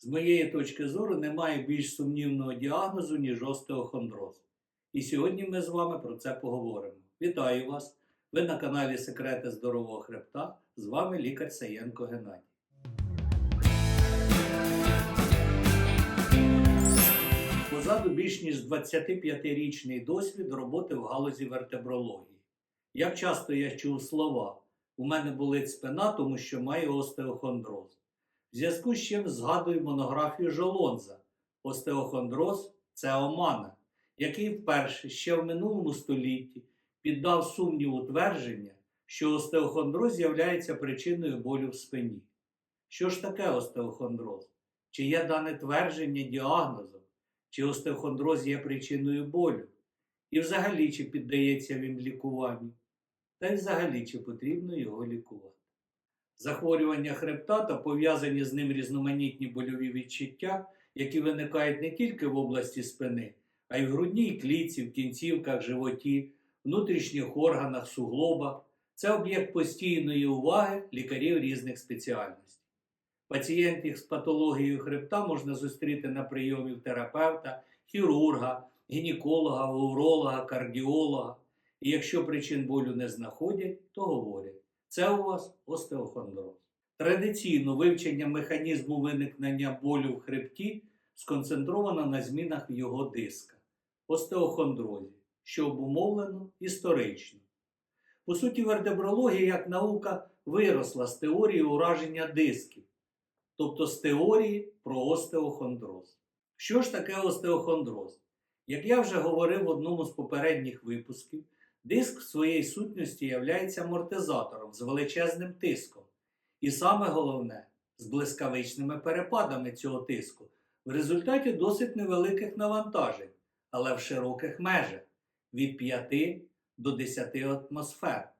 З моєї точки зору немає більш сумнівного діагнозу, ніж остеохондроз. І сьогодні ми з вами про це поговоримо. Вітаю вас! Ви на каналі Секрети здорового хребта. З вами лікар Саєнко Геннадій. Позаду більш ніж 25-річний досвід роботи в галузі вертебрології. Як часто я чув слова, у мене болить спина, тому що маю остеохондроз. В зв'язку з чим згадую монографію Жолонза Остеохондроз це омана, який вперше ще в минулому столітті піддав сумніву твердження, що остеохондроз є причиною болю в спині. Що ж таке остеохондроз? Чи є дане твердження діагнозом, чи остеохондроз є причиною болю? І взагалі, чи піддається він лікуванню? Та й взагалі, чи потрібно його лікувати? Захворювання хребта та пов'язані з ним різноманітні больові відчуття, які виникають не тільки в області спини, а й в грудній клітці, в кінцівках, животі, внутрішніх органах, суглобах. Це об'єкт постійної уваги лікарів різних спеціальностей. Пацієнтів з патологією хребта можна зустріти на прийомі терапевта, хірурга, гінеколога, уролога, кардіолога. І якщо причин болю не знаходять, то говорять, це у вас остеохондроз. Традиційно вивчення механізму виникнення болю в хребті сконцентровано на змінах його дисках, остеохондрозі, що обумовлено історично. По суті, вертебрологія як наука виросла з теорії ураження дисків, тобто з теорії про остеохондроз. Що ж таке остеохондроз? Як я вже говорив в одному з попередніх випусків, диск в своїй сутності є амортизатором з величезним тиском. І саме головне, з блискавичними перепадами цього тиску в результаті досить невеликих навантажень, але в широких межах від 5 до 10 атмосфер.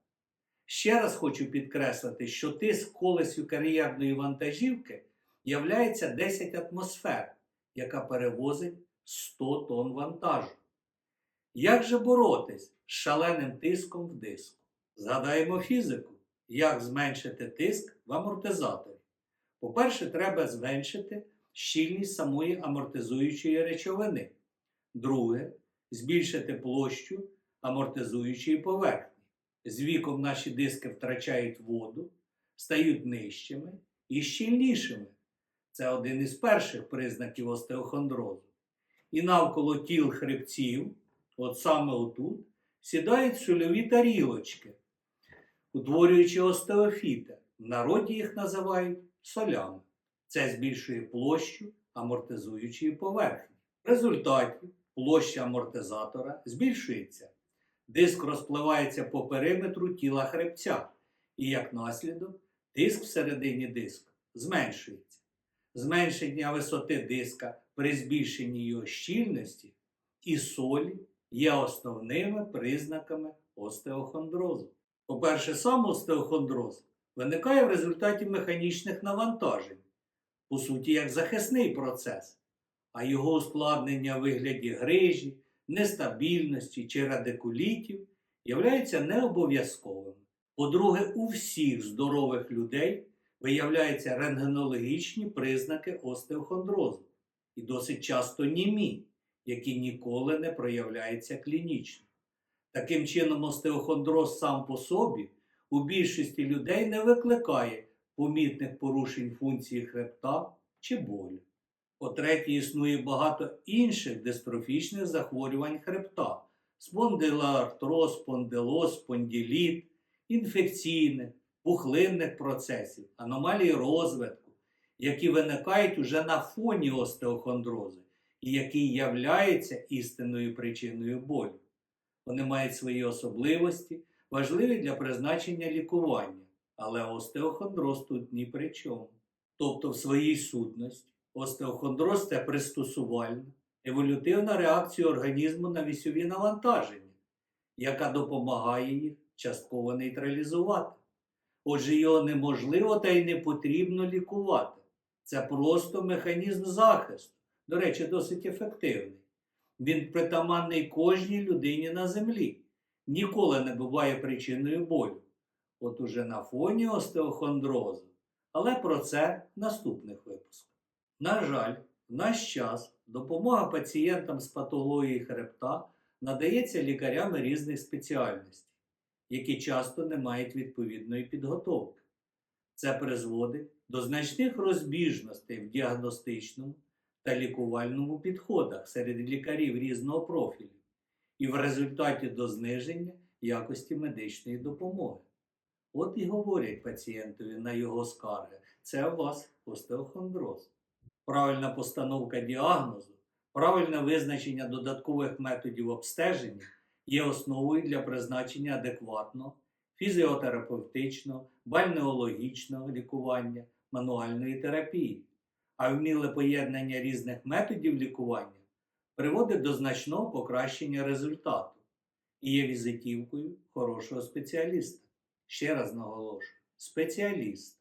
Ще раз хочу підкреслити, що тиск колесю кар'єрної вантажівки являється 10 атмосфер, яка перевозить 100 тонн вантажу. Як же боротись шаленим тиском в диску? Згадаємо фізику, як зменшити тиск в амортизаторі. По-перше, треба зменшити щільність самої амортизуючої речовини. Друге, збільшити площу амортизуючої поверхні. З віком наші диски втрачають воду, стають нижчими і щільнішими. Це один із перших признаків остеохондрозу. І навколо тіл хребців, от саме отут, сідають сольові тарілочки, утворюючи остеофіти. В народі їх називають солями. Це збільшує площу амортизуючої поверхні. В результаті площа амортизатора збільшується. Диск розпливається по периметру тіла хребця, і як наслідок тиск всередині диска зменшується. Зменшення висоти диска при збільшенні його щільності і солі є основними признаками остеохондрозу. По-перше, сам остеохондроз виникає в результаті механічних навантажень, по суті, як захисний процес, а його ускладнення в вигляді грижі, нестабільності чи радикулітів являються необов'язковими. По-друге, у всіх здорових людей виявляються рентгенологічні признаки остеохондрозу і досить часто німі, які ніколи не проявляються клінічно. Таким чином, остеохондроз сам по собі у більшості людей не викликає помітних порушень функції хребта чи болю. По-третє, існує багато інших дистрофічних захворювань хребта: спондилоартроз, спондилоз, спондиліт, інфекційних, пухлинних процесів, аномалій розвитку, які виникають уже на фоні остеохондрозу і які являються істинною причиною болю. Вони мають свої особливості, важливі для призначення лікування, але остеохондроз тут ні при чому. Тобто в своїй сутності остеохондроз це пристосувальна, еволютивна реакція організму на вісьові навантаження, яка допомагає їх частково нейтралізувати. Отже, його неможливо та й не потрібно лікувати. Це просто механізм захисту, до речі, досить ефективний. Він притаманний кожній людині на землі, ніколи не буває причиною болю. От уже на фоні остеохондрозу. Але про це в наступних випусках. На жаль, в наш час допомога пацієнтам з патології хребта надається лікарями різних спеціальностей, які часто не мають відповідної підготовки. Це призводить до значних розбіжностей в діагностичному та лікувальному підходах серед лікарів різного профілю і в результаті до зниження якості медичної допомоги. От і говорять пацієнтові на його скарги, це у вас остеохондроз. Правильна постановка діагнозу, правильне визначення додаткових методів обстеження є основою для призначення адекватного фізіотерапевтичного, бальнеологічного лікування, мануальної терапії, а вміле поєднання різних методів лікування приводить до значного покращення результату і є візитівкою хорошого спеціаліста. Ще раз наголошую, спеціаліст.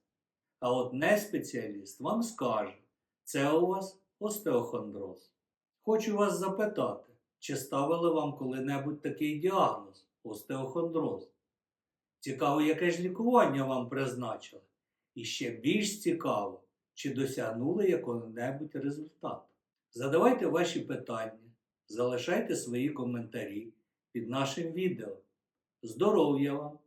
А от не спеціаліст вам скаже, це у вас остеохондроз. Хочу вас запитати, чи ставили вам коли-небудь такий діагноз остеохондроз? Цікаво, яке ж лікування вам призначили? І ще більш цікаво, чи досягнули якого-небудь результату. Задавайте ваші питання, залишайте свої коментарі під нашим відео. Здоров'я вам!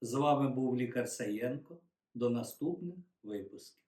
З вами був лікар Саєнко. До наступних випусків.